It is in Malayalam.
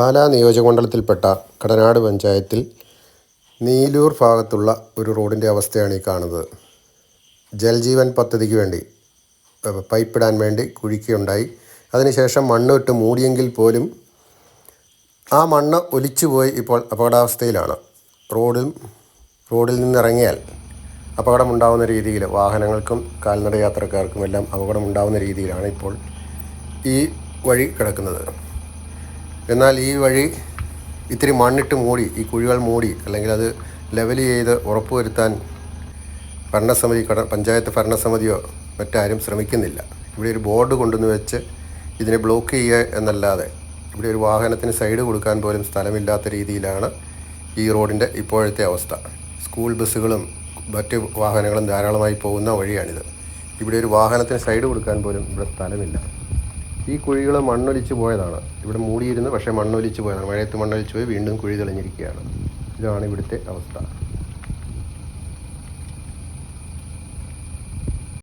പാലാ നിയോജകമണ്ഡലത്തിൽപ്പെട്ട കടനാട് പഞ്ചായത്തിൽ നീലൂർ ഭാഗത്തുള്ള ഒരു റോഡിന്റെ അവസ്ഥയാണ് ഈ കാണുന്നത്. ജൽജീവൻ പദ്ധതിക്ക് വേണ്ടി പൈപ്പിടാൻ വേണ്ടി കുഴിക്കുകയുണ്ടായി അതിനുശേഷം മണ്ണ് ഇട്ട് മൂടിയെങ്കിൽ പോലും ആ മണ്ണ് ഒലിച്ചുപോയി ഇപ്പോൾ അപകടാവസ്ഥയിലാണ്. റോഡിൽ റോഡിൽ നിന്നിറങ്ങിയാൽ അപകടമുണ്ടാകുന്ന രീതിയിൽ വാഹനങ്ങൾക്കും കാൽനട യാത്രക്കാർക്കും എല്ലാം അപകടമുണ്ടാകുന്ന രീതിയിലാണ് ഇപ്പോൾ ഈ വഴി കിടക്കുന്നത്. എന്നാൽ ഈ വഴി ഇത്തിരി മണ്ണിട്ട് മൂടി ഈ കുഴികൾ മൂടി അല്ലെങ്കിൽ അത് ലെവൽ ചെയ്ത് ഉറപ്പുവരുത്താൻ ഭരണസമിതി കട പഞ്ചായത്ത് ഭരണസമിതിയോ മറ്റാരും ശ്രമിക്കുന്നില്ല. ഇവിടെ ഒരു ബോർഡ് കൊണ്ടുവന്ന് വെച്ച് ഇതിനെ ബ്ലോക്ക് ചെയ്യുക എന്നല്ലാതെ ഇവിടെ ഒരു വാഹനത്തിന് സൈഡ് കൊടുക്കാൻ പോലും സ്ഥലമില്ലാത്ത രീതിയിലാണ് ഈ റോഡിന്റെ ഇപ്പോഴത്തെ അവസ്ഥ. സ്കൂൾ ബസ്സുകളും മറ്റ് വാഹനങ്ങളും ധാരാളമായി പോകുന്ന വഴിയാണിത്. ഇവിടെ ഒരു വാഹനത്തിന് സൈഡ് കൊടുക്കാൻ പോലും ഇവിടെ സ്ഥലമില്ല. ഈ കുഴികൾ മണ്ണൊലിച്ച് പോയതാണ്. ഇവിടെ മൂടിയിരുന്ന് പക്ഷേ മണ്ണൊലിച്ച് പോയതാണ്. മഴയത്ത് മണ്ണൊലിച്ച് പോയി വീണ്ടും കുഴി തെളിഞ്ഞിരിക്കുകയാണ്. ഇതാണ് ഇവിടുത്തെ അവസ്ഥ.